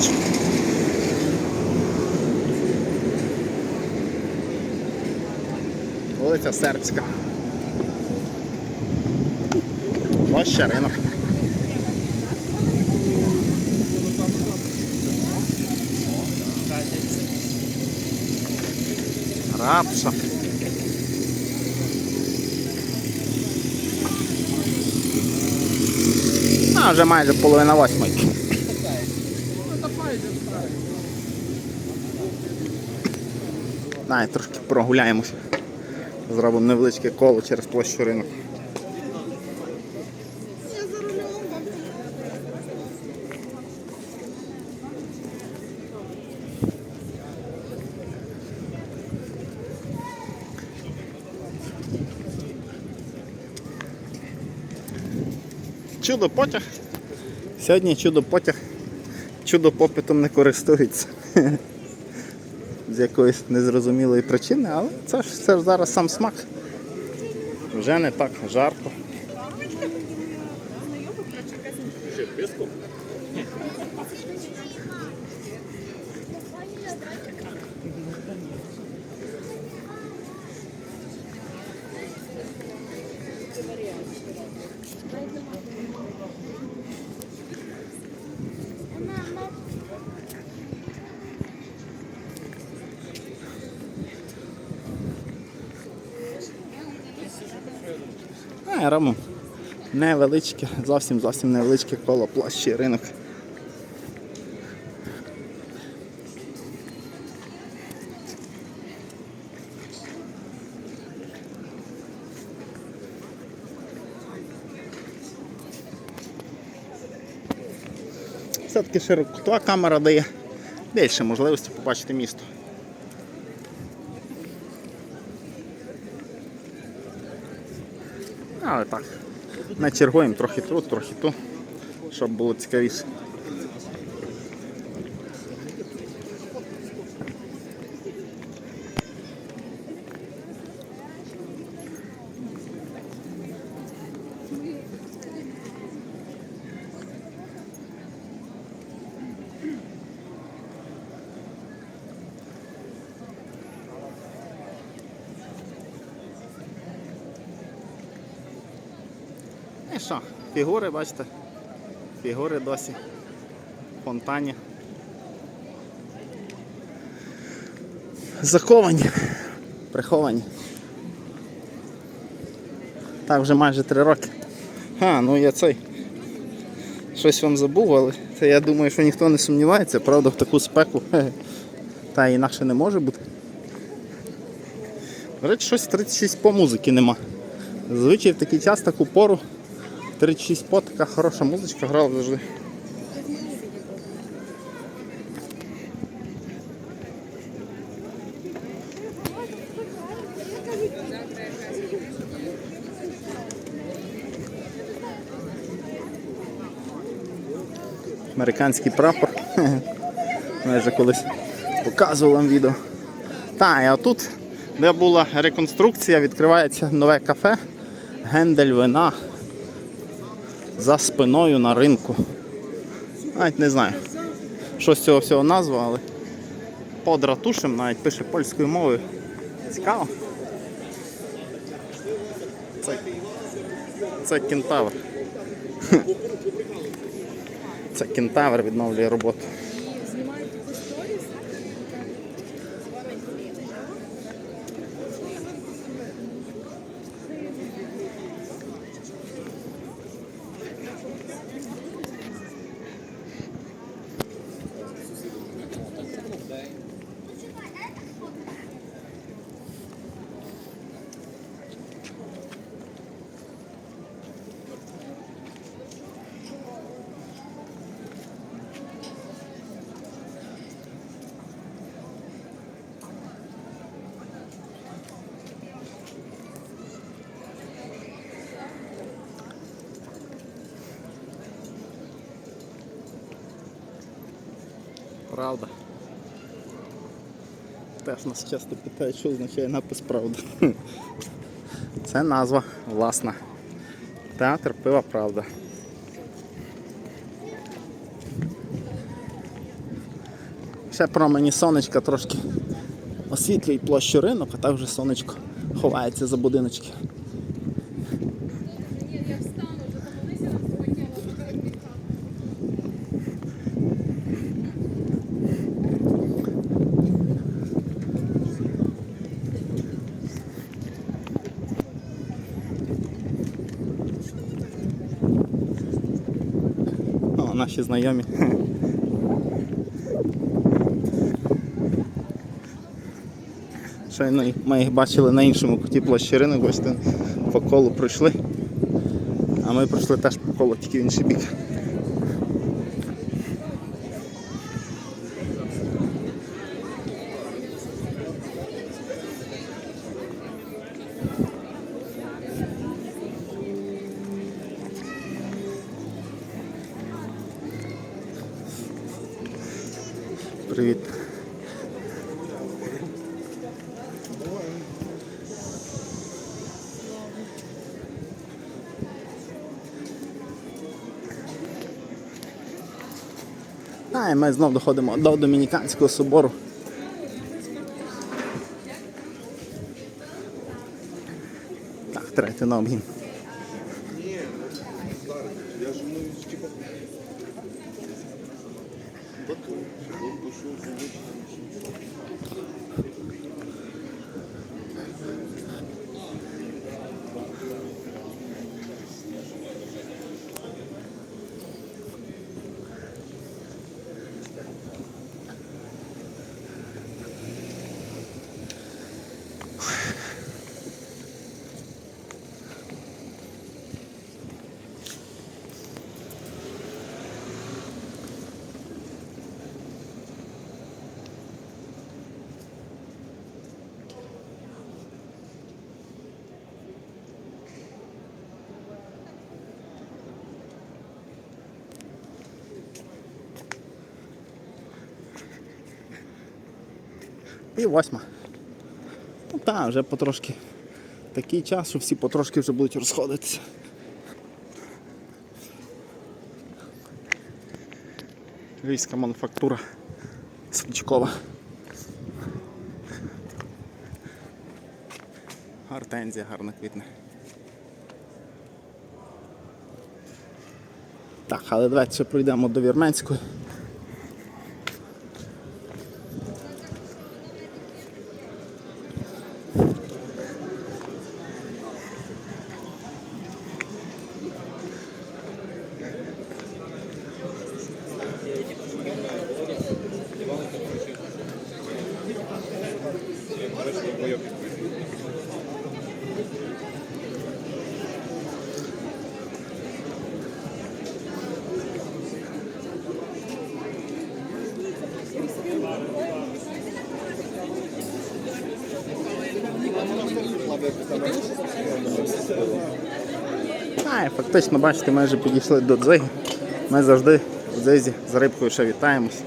невеличку. Вулиця Сербська. Площа ринок. Рапша. А, вже майже половина восьмої. Дай, трошки прогуляємося. Зробимо невеличке коло через площу ринок. Чудо потяг. Сьогодні чудо потяг. Чудо попитом не користується. З якоїсь незрозумілої причини, але це ж, це ж зараз сам смак. Вже не так жарко. А, робимо невеличке, зовсім зовсім невеличке коло площі ринок. Все-таки широкотова камера дає більше можливості побачити місто. Але так, не чергуємо трохи тут, трохи тут, щоб було цікавіше. І що, фігури, бачите? Фігури досі. Фонтані. Заковані, приховані. Так, вже майже три роки. А, ну я цей. Щось вам забув, але це я думаю, що ніхто не сумнівається, правда, в таку спеку. Та інакше не може бути. До речі, щось 36 по музики нема. Зазвичай в такий час, таку пору 36 по така хороша музичка грала завжди. Американський прапор. Я вже колись показував вам відео. Так, а тут, де була реконструкція, відкривається нове кафе. Гендель вина за спиною на ринку. Навіть не знаю, що з цього всього назва, але под ратушем навіть пише польською мовою. Цікаво. Це, це кентавр. Це кентавр відновлює роботу. Правда. Теж нас часто питають, що означає напис Правда. Це назва власна. Театр пива Правда. Ще промені сонечка трошки освітлюють площу ринок, а так вже сонечко ховається за будиночки. Ні, я встану, вже помолися, захотіла. О, наші знайомі. Щойно ми їх бачили на іншому куті площі ринок, бачите, по колу пройшли. А ми пройшли теж по колу, тільки в інший бік. Привіт. А, і ми знов доходимо до Домініканського собору. Так, третій на обгін. Thank you. І восьма. Ну так, вже потрошки такий час, що всі потрошки вже будуть розходитися. Львівська мануфактура свічкова. Гортензія гарно квітне. Так, але давайте ще пройдемо до Вірменської. А, фактично, бачите, майже підійшли до дзиги. Ми завжди в дзизі з рибкою ще вітаємось.